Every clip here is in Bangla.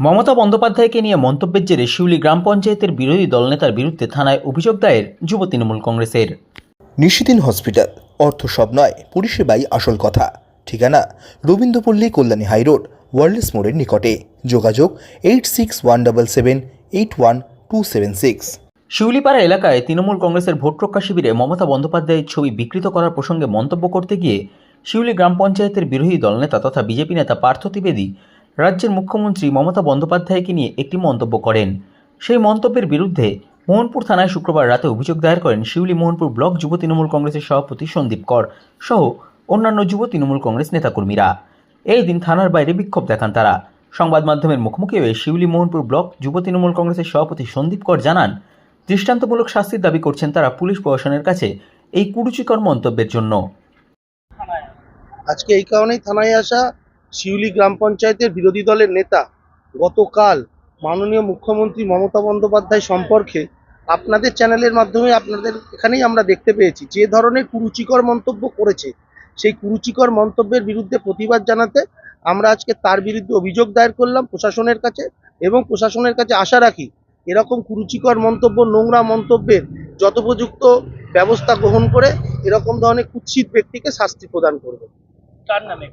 মমতা বন্দ্যোপাধ্যায়কে নিয়ে মন্তব্যের জেরে শিউলি গ্রাম পঞ্চায়েতের বিরোধী দলনেতার বিরুদ্ধে থানায় অভিযোগ দায়ের যুব তৃণমূল কংগ্রেসের। নিশিদিন হসপিটাল অর্থ সব নয় পরিষেবাই আসল কথা। ঠিকানা রবীন্দ্রপল্লী কল্যাণী হাইরোড ওয়ার্ল্ডস মোড়ের নিকটে। যোগাযোগ eight six one double seven eight one two seven six. Sheulipara এলাকায় তৃণমূল কংগ্রেসের ভোট রক্ষা শিবিরে মমতা বন্দ্যোপাধ্যায়ের ছবি বিকৃত করার প্রসঙ্গে মন্তব্য করতে গিয়ে শিউলি গ্রাম পঞ্চায়েতের বিরোধী দলনেতা তথা বিজেপি নেতা পার্থ ত্রিবেদী রাজ্যের মুখ্যমন্ত্রী মমতা বন্দ্যোপাধ্যায়কে নিয়ে একটি মন্তব্য করেন। সেই মন্তব্যের বিরুদ্ধে মোহনপুর থানায় শুক্রবার রাতে অভিযোগ দায়ের করেন শিউলি মোহনপুর ব্লক যুব তৃণমূল কংগ্রেসের সভাপতি সন্দীপ কর সহ অন্যান্য যুব তৃণমূল কংগ্রেস নেতাকর্মীরা। এই দিন থানার বাইরে বিক্ষোভ দেখান তারা। সংবাদ মাধ্যমের মুখোমুখি হয়ে শিউলি মোহনপুর ব্লক যুব তৃণমূল কংগ্রেসের সভাপতি সন্দীপ কর জানান, দৃষ্টান্তমূলক শাস্তির দাবি করছেন তারা পুলিশ প্রশাসনের কাছে এই কুরুচিকর মন্তব্যের জন্য। আজকে এই কারণেই থানায় আসা শিউলি গ্রাম পঞ্চায়েতের বিরোধী দলের নেতা গতকাল মাননীয় মুখ্যমন্ত্রী মমতা বন্দ্যোপাধ্যায় সম্পর্কে আপনাদের চ্যানেলের মাধ্যমে আপনাদের এখানেই আমরা দেখতে পেয়েছি যে ধরনের কুরুচিকর মন্তব্য করেছে, সেই কুরুচিকর মন্তব্যের বিরুদ্ধে প্রতিবাদ জানাতে আমরা আজকে তার বিরুদ্ধে অভিযোগ দায়ের করলাম প্রশাসনের কাছে এবং প্রশাসনের কাছে আশা রাখি এরকম কুরুচিকর মন্তব্য, নোংরা মন্তব্যের যথোপযুক্ত ব্যবস্থা গ্রহণ করে এরকম ধরনের কুৎসিত ব্যক্তিকে শাস্তি প্রদান করবে কার নামে?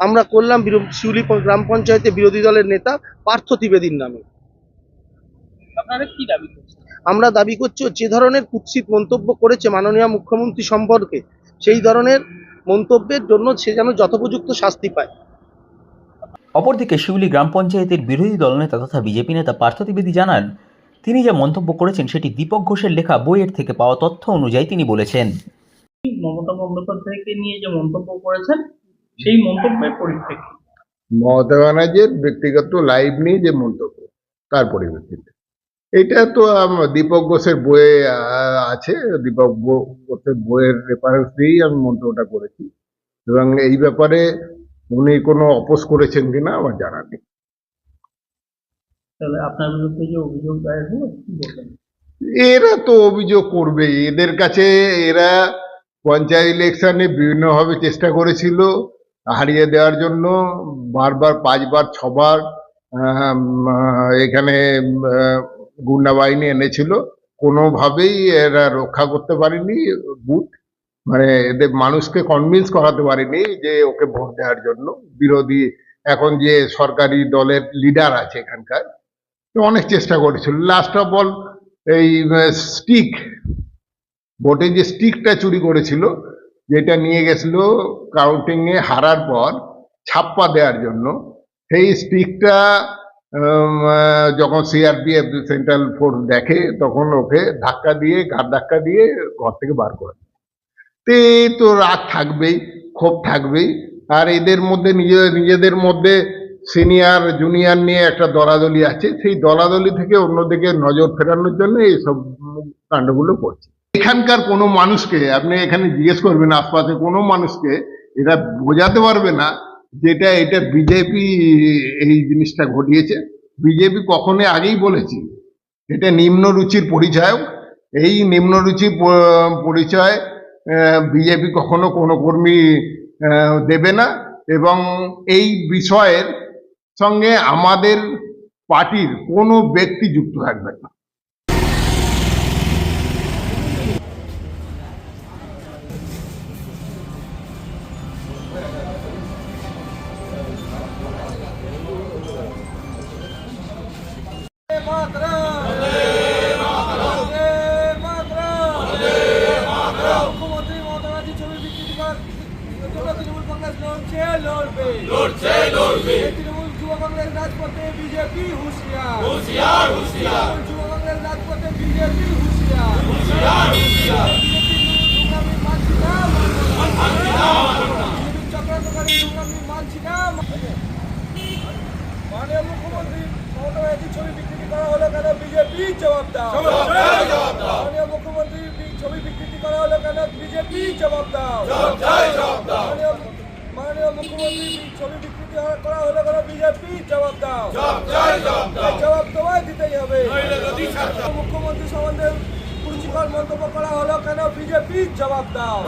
আমরা করলাম শিউলি গ্রাম পঞ্চায়েতে বিরোধী দলের নেতা পার্থ ত্রিবেদীর নামে। দাবি করছেন? আমরা দাবি করছি যে ধরনের কুৎসিত মন্তব্য করেছে মাননীয় মুখ্যমন্ত্রী সম্পর্কে সেই ধরনের মন্তব্যের জন্য সে যেন যথোপযুক্ত শাস্তি পায়। অপরদিকে শিউলি গ্রাম পঞ্চায়েতের বিরোধী দলনেতা তথা বিজেপি নেতা পার্থ ত্রিবেদী জানান তিনি যা মন্তব্য করেছেন সেটি দীপক ঘোষের লেখা বইয়ের থেকে পাওয়া তথ্য অনুযায়ী তিনি বলেছেন। মমতা বন্দ্যোপাধ্যায়কে নিয়ে যে মন্তব্য করেছেন সেই মন্তব্যের পরিপ্রেক্ষিতে। মমতা ব্যানার্জির ব্যক্তিগত লাইভ নিয়ে যে মন্তব্য তার পরিপ্রেক্ষিতে। এটা তো দীপক ঘোষের বইয়ে আছে দীপক ঘোষের বইয়ের রেফারেন্স দিয়েই আমি মন্তব্যটা করেছি। এবং এই ব্যাপারে উনি কোনো অপোজ করেছেন কিনা আমার জানা নেই। তাহলে আপনার বিরুদ্ধে যে অভিযোগ দায়ের হলো এরা তো অভিযোগ করবে এদের কাছে এরা পঞ্চায়েত ইলেকশনে বিভিন্নভাবে চেষ্টা করেছিল। হারিয়ে দেওয়ার জন্য বারবার, পাঁচবার, ছবার এখানে গুন্ডা বাহিনী এনেছিল। কোনোভাবেই এরা রক্ষা করতে পারেনি, বুথ। মানে এদের মানুষকে কনভিন্স করাতে পারেনি যে ওকে ভোট দেওয়ার জন্য। বিরোধী, এখন যে সরকারি দলের লিডার আছে এখানকার অনেক চেষ্টা করেছিল। লাস্ট অফ অল এই স্টিক ভোটে যে স্টিকটা চুরি করেছিল যেটা নিয়ে গেছিল কাউন্টিং এ হারার পর ছাপ্পা দেওয়ার জন্য। সেই স্টিকটা যখন সিআরপিএফ সেন্ট্রাল ফোর্স দেখে, তখন ওকে ধাক্কা দিয়ে ঘাট ধাক্কা দিয়ে ঘর থেকে বার করে। তো তো রাগ থাকবেই, ক্ষোভ থাকবেই। আর এদের মধ্যে, নিজেদের নিজেদের মধ্যে সিনিয়র জুনিয়র নিয়ে একটা দলাদলি আছে। সেই দলাদলি থেকে অন্যদিকে নজর ফেরানোর জন্য এইসব কাণ্ডগুলো করছে। এখানকার কোনো মানুষকে, আপনি এখানে জিজ্ঞেস করবেন আশপাশে কোনো মানুষকে এটা বোঝাতে পারবে না যেটা এটা বিজেপি এই জিনিসটা ঘটিয়েছে। বিজেপি কখনোই আগেই বলেছি, এটা নিম্ন রুচির এই নিম্ন রুচির পরিচয় বিজেপি কখনো কোনো কর্মী দেবে না। এবং এই বিষয়ের সঙ্গে আমাদের পার্টির কোনো ব্যক্তি যুক্ত থাকবে না। লড়বে তৃণমূল যুব কংগ্রেস রাজপথে বিজেপি হুঁশিয়ার। হুঁশিয়ার হুঁশিয়ার। যুব কংগ্রেস রাজপথে বিজেপি হুঁশিয়ার। হুঁশিয়ার হুঁশিয়ার। মাননীয় মুখ্যমন্ত্রী মমতা ব্যানার্জির ছবি বিকৃতি করা হলো কেন? বিজেপি জবাব দাও। মাননীয় মুখ্যমন্ত্রী ছবি বিকৃতি করা হলো কেন? বিজেপি জবাব দাও। মাননীয় মাননীয় মুখ্যমন্ত্রী ছবি বিকৃতি করা হলে কেন বিজেপি জবাব দাও। জবাব তোমায় দিতেই হবে। মুখ্যমন্ত্রী সম্বন্ধে কুরুচিকর মন্তব্য করা হলো কেন? বিজেপি জবাব দাও।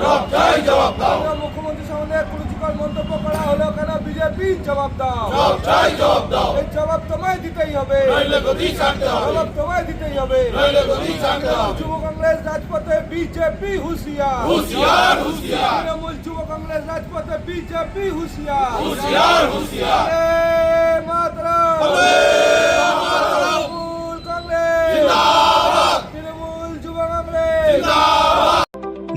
মাননীয় মুখ্যমন্ত্রী সম্বন্ধে কুরুচিকর মন্তব্য করা হলো কেন? বিজেপি জবাব দাও। তোমায় দিতেই হবে। জবাব তোমায় দিতেই হবে। যুব কংগ্রেস রাজপথে বিজেপি হুঁশিয়ার। তৃণমূল যুব কংগ্রেস রাজপথে বিজেপি হুঁশিয়ার। বন্দে মাতরম তৃণমূল কংগ্রেস তৃণমূল যুব Congress